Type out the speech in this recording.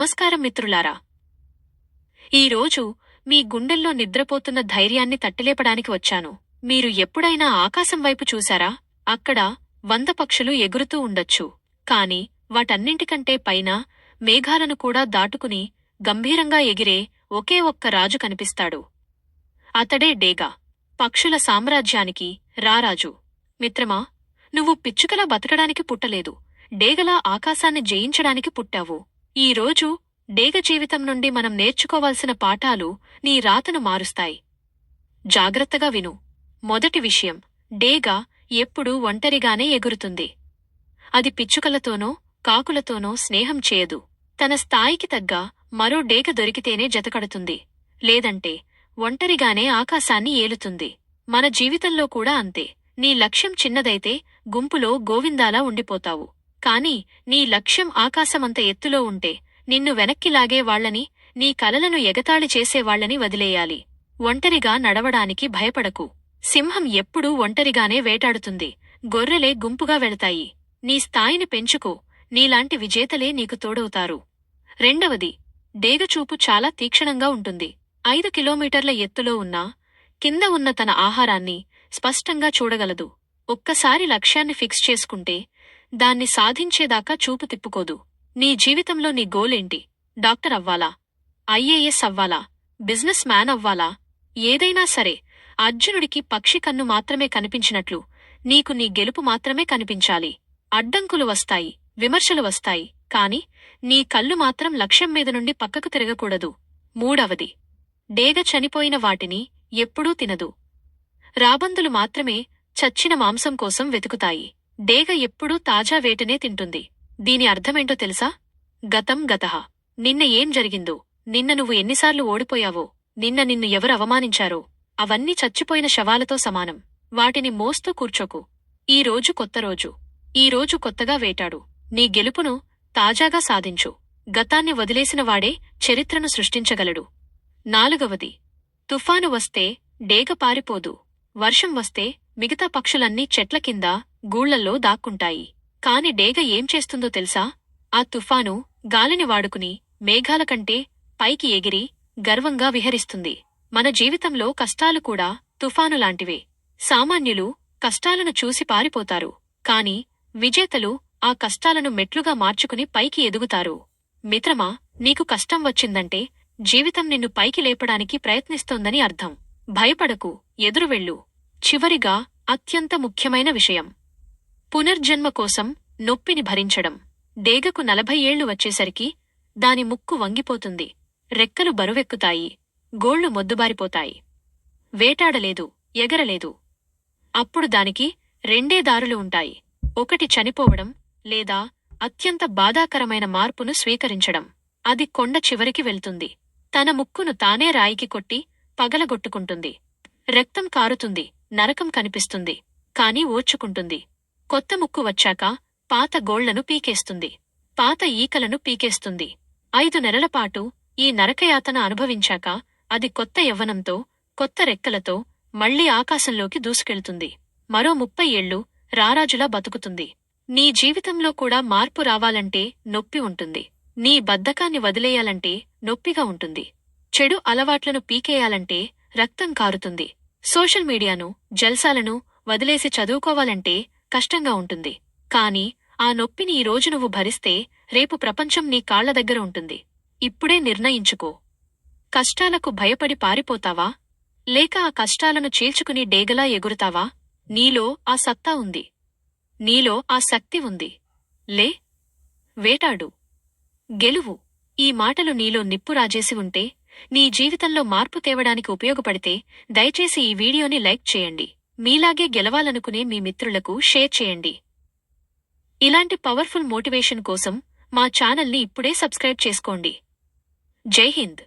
నమస్కారం మిత్రులారా. ఈరోజు మీ గుండెల్లో నిద్రపోతున్న ధైర్యాన్ని తట్టిలేపడానికి వచ్చాను. మీరు ఎప్పుడైనా ఆకాశం వైపు చూశారా? అక్కడ వంద పక్షులు ఎగురుతూ ఉండొచ్చు. కాని వాటన్నింటికంటే పైన మేఘాలను కూడా దాటుకుని గంభీరంగా ఎగిరే ఒకే ఒక్క రాజు కనిపిస్తాడు. అతడే డేగా. పక్షుల సామ్రాజ్యానికి రారాజు. మిత్రమా నువ్వు పిచ్చుకలా బతకడానికి పుట్టలేదు. డేగలా ఆకాశాన్ని జయించడానికి పుట్టావు. ఈ రోజు డేగ జీవితం నుండి మనం నేర్చుకోవాల్సిన పాఠాలు నీ రాతను మారుస్తాయి. జాగ్రత్తగా విను. మొదటి విషయం డేగ ఎప్పుడూ ఒంటరిగానే ఎగురుతుంది. అది పిచ్చుకలతోనో కాకులతోనో స్నేహం చేయదు. తన స్థాయికి తగ్గ మరో డేగ దొరికితేనే జతకడుతుంది. లేదంటే ఒంటరిగానే ఆకాశాన్ని ఏలుతుంది. మన జీవితంలో కూడా అంతే. నీ లక్ష్యం చిన్నదైతే గుంపులో గోవిందాలా ఉండిపోతావు. కాని నీ లక్ష్యం ఆకాశమంత ఎత్తులో ఉంటే నిన్ను వెనక్కి వాళ్ళని నీ కలలను ఎగతాళి చేసేవాళ్ళని వదిలేయాలి. ఒంటరిగా నడవడానికి భయపడకు. సింహం ఎప్పుడూ ఒంటరిగానే వేటాడుతుంది. గొర్రెలే గుంపుగా వెళతాయి. నీ స్థాయిని పెంచుకో. నీలాంటి విజేతలే నీకు తోడవుతారు. రెండవది డేగచూపు చాలా తీక్షణంగా ఉంటుంది. ఐదు కిలోమీటర్ల ఎత్తులో ఉన్నా కింద ఉన్న తన ఆహారాన్ని స్పష్టంగా చూడగలదు. ఒక్కసారి లక్ష్యాన్ని ఫిక్స్ చేసుకుంటే దాన్ని సాధించేదాకా చూపు తిప్పుకోదు. నీ జీవితంలో నీ గోలేంటి? డాక్టర్ అవ్వాలా? ఐఏఎస్ అవ్వాలా? బిజినెస్ మ్యాన్ అవ్వాలా? ఏదైనా సరే అర్జునుడికి పక్షి కన్ను మాత్రమే కనిపించినట్లు నీకు నీ గెలుపు మాత్రమే కనిపించాలి. అడ్డంకులు వస్తాయి విమర్శలు వస్తాయి కాని నీ కళ్ళు మాత్రం లక్ష్యం మీద నుండి పక్కకు తిరగకూడదు. మూడవది డేగ చనిపోయిన వాటిని ఎప్పుడూ తినదు. రాబందులు మాత్రమే చచ్చిన మాంసం కోసం వెతుకుతాయి. డేగ ఎప్పుడూ తాజా వేటనే తింటుంది. దీని అర్థమేంటో తెలుసా? గతం గతహ నిన్న ఏం జరిగిందో? నిన్న నువ్వు ఎన్నిసార్లు ఓడిపోయావో? నిన్న నిన్ను ఎవరు అవమానించారో? అవన్నీ చచ్చిపోయిన శవాలతో సమానం. వాటిని మోస్తూ కూర్చోకు. ఈ రోజు కొత్త రోజు. ఈ రోజు కొత్తగా వేటాడు. నీ గెలుపును తాజాగా సాధించు. గతాన్ని వదిలేసిన వాడే చరిత్రను సృష్టించగలడు. నాలుగవది. తుఫాను వస్తే డేగ పారిపోదు. వర్షం వస్తే మిగతా పక్షులన్నీ చెట్ల కింద గూళ్ళల్లో దాక్కుంటాయి. కాని డేగ ఏం చేస్తుందో తెలుసా? ఆ తుఫాను గాలిని వాడుకుని మేఘాల కంటే పైకి ఎగిరి గర్వంగా విహరిస్తుంది. మన జీవితంలో కష్టాలు కూడా తుఫాను లాంటివే. సామాన్యులు కష్టాలను చూసి పారిపోతారు. కాని విజేతలు ఆ కష్టాలను మెట్లుగా మార్చుకుని పైకి ఎదుగుతారు. మిత్రమా నీకు కష్టం వచ్చిందంటే జీవితం నిన్ను పైకి లేపడానికి ప్రయత్నిస్తోందని అర్థం. భయపడకు ఎదురువెళ్ళు. చివరిగా అత్యంత ముఖ్యమైన విషయం. పునర్జన్మ కోసం నొప్పిని భరించడం. డేగకు నలభై ఏళ్ళు వచ్చేసరికి దాని ముక్కు వంగిపోతుంది. రెక్కలు బరువెక్కుతాయి. గోళ్ళు మొద్దుబారిపోతాయి. వేటాడలేదు. ఎగరలేదు. అప్పుడు దానికి రెండే దారులు ఉంటాయి. ఒకటి చనిపోవడం లేదా అత్యంత బాధాకరమైన మార్పును స్వీకరించడం. అది కొండ చివరికి వెళ్తుంది. తన ముక్కును తానే రాయికి కొట్టి పగలగొట్టుకుంటుంది. రక్తం కారుతుంది. నరకం కనిపిస్తుంది. కాని ఓర్చుకుంటుంది. కొత్త ముక్కు వచ్చాక పాత గోళ్ళను పీకేస్తుంది. పాత ఈకలను పీకేస్తుంది. ఐదు నెలలపాటు ఈ నరకయాతన అనుభవించాక అది కొత్త యవ్వనంతో కొత్త రెక్కలతో మళ్ళీ ఆకాశంలోకి దూసుకెళ్తుంది. మరో ముప్పై ఏళ్ళు రారాజులా బతుకుతుంది. నీ జీవితంలో కూడా మార్పు రావాలంటే నొప్పి ఉంటుంది. నీ బద్ధకాన్ని వదిలేయాలంటే నొప్పిగా ఉంటుంది. చెడు అలవాట్లను పీకేయాలంటే రక్తం కారుతుంది. సోషల్ మీడియాను జల్సాలను వదిలేసి చదువుకోవాలంటే కష్టంగా ఉంటుంది. కాని ఆ నొప్పిని ఈ రోజు నువ్వు భరిస్తే రేపు ప్రపంచం నీ కాళ్ళ దగ్గర ఉంటుంది. ఇప్పుడే నిర్ణయించుకో. కష్టాలకు భయపడి పారిపోతావా? లేక ఆ కష్టాలను చీల్చుకుని డేగలా ఎగురుతావా? నీలో ఆ సత్తా ఉంది. నీలో ఆ శక్తి ఉంది. లే వేటాడు. గెలువు. ఈ మాటలు నీలో నిప్పు రాజేసి ఉంటే నీ జీవితంలో మార్పు తేవడానికి ఉపయోగపడితే దయచేసి ఈ వీడియోని లైక్ చేయండి. మీలాగే గెలవాలనుకునే మీ మిత్రులకు షేర్ చేయండి. ఇలాంటి పవర్ఫుల్ మోటివేషన్ కోసం మా ఛానల్ని ఇప్పుడే సబ్స్క్రైబ్ చేసుకోండి. జై హింద్.